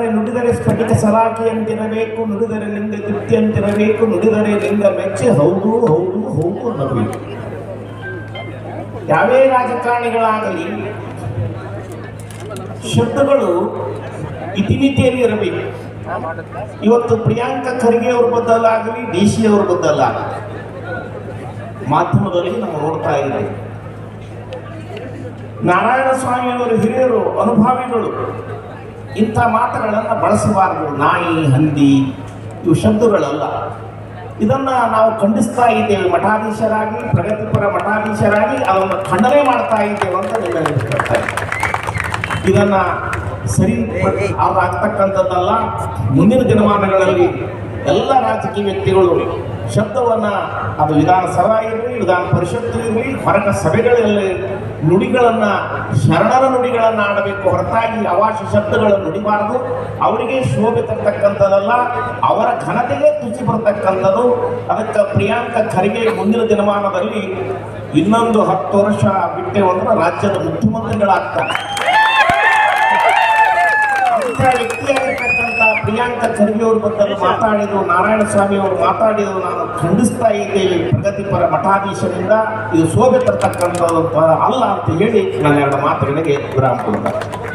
ನಡೆದರೆ ನುಡಿದರೆ ಸ್ಫಟಿಕ ಸಲಾಖಿಯಂತಿರಬೇಕು, ನುಡಿದರೆ ಲಿಂಗ ತೃಪ್ತಿಯಂತಿರಬೇಕು ನುಡಿದರೆ ಲಿಂಗ ಮೆಚ್ಚಿ, ಹೌದು ಹೌದು ಹೌದು ಅನ್ನಬೇಕು ಯಾವೇ ರಾಜಕಾರಣಿಗಳಾಗಲಿ, ಶಬ್ದಗಳು ಇತಿಮಿತಿಯಲ್ಲಿ ಇರಬೇಕು. ಇವತ್ತು ಪ್ರಿಯಾಂಕ ಖರ್ಗೆ ಅವ್ರ ಬದಲಾಗಲಿ ಡಿ ಸಿ ಅವ್ರ ಬದಲಾಗಲಿ ಮಾಧ್ಯಮದಲ್ಲಿ ನಾವು ನೋಡ್ತಾ ಇದ್ದೇವೆ. ನಾರಾಯಣ ಸ್ವಾಮಿಯವರು ಹಿರಿಯರು, ಅನುಭಾವಿಗಳು ಇಂಥ ಮಾತುಗಳನ್ನು ಬಳಸಬಾರದು. ನಾಯಿ ಹಂದಿ ಇವು ಶಬ್ದಗಳಲ್ಲ. ಇದನ್ನ ನಾವು ಖಂಡಿಸ್ತಾ ಇದ್ದೇವೆ. ಮಠಾಧೀಶರಾಗಿ ಪ್ರಗತಿಪರ ಮಠಾಧೀಶರಾಗಿ ಅದನ್ನು ಖಂಡನೆ ಮಾಡ್ತಾ ಇದ್ದೇವೆ ಅಂತ ನಿಮಗೆ ಇದ್ದೇನೆ. ಇದನ್ನ ಸರಿ ಆಗ್ತಕ್ಕಂಥದ್ದಲ್ಲ. ಮುಂದಿನ ದಿನಮಾನಗಳಲ್ಲಿ ಎಲ್ಲ ರಾಜಕೀಯ ವ್ಯಕ್ತಿಗಳು ಶಬ್ದವನ್ನ ಅದು ವಿಧಾನಸಭಾ ಇರಲಿ, ವಿಧಾನ ಪರಿಷತ್ತು ಇರಲಿ ಸಭೆಗಳಲ್ಲಿ ನುಡಿಗಳನ್ನು, ಶರಣರ ನುಡಿಗಳನ್ನು ಆಡಬೇಕು ಹೊರತಾಗಿ ಅವಾಶ ಶಬ್ದಗಳನ್ನು ನುಡಿಬಾರದು. ಅವರಿಗೆ ಶೋಭೆ ತರ್ತಕ್ಕಂಥದ್ದಲ್ಲ, ಅವರ ಘನತೆಗೆ ತುಚಿ ಬರ್ತಕ್ಕಂಥದ್ದು. ಅದಕ್ಕೆ ಪ್ರಿಯಾಂಕ ಖರ್ಗೆ ಮುಂದಿನ ದಿನಮಾನದಲ್ಲಿ ಇನ್ನೊಂದು ಹತ್ತು ವರ್ಷ ಬಿಟ್ಟೆ ಅಂದ್ರೆ ರಾಜ್ಯದ ಮುಖ್ಯಮಂತ್ರಿಗಳಾಗ್ತಾರೆ. ಪ್ರಿಯಾಂಕ ಖರ್ಗೆ ಅವರು ಬಂದರು ಮಾತಾಡಿದ್ರು ನಾರಾಯಣ ಸ್ವಾಮಿ ಅವರು ಮಾತಾಡಿದ್ರು ನಾನು ಖಂಡಿಸ್ತಾ ಇದ್ದೇವೆ ಪ್ರಗತಿಪರ ಮಠಾಧೀಶರಿಂದ. ಇದು ಶೋಭೆ ತರ್ತಕ್ಕಂಥದ್ದು ಅಲ್ಲ ಅಂತ ಹೇಳಿ ನನ್ನ ಎರಡು ಮಾತುಗಳಿಗೆ ವಿರಾಮ ಕೊಡ್ತಾರೆ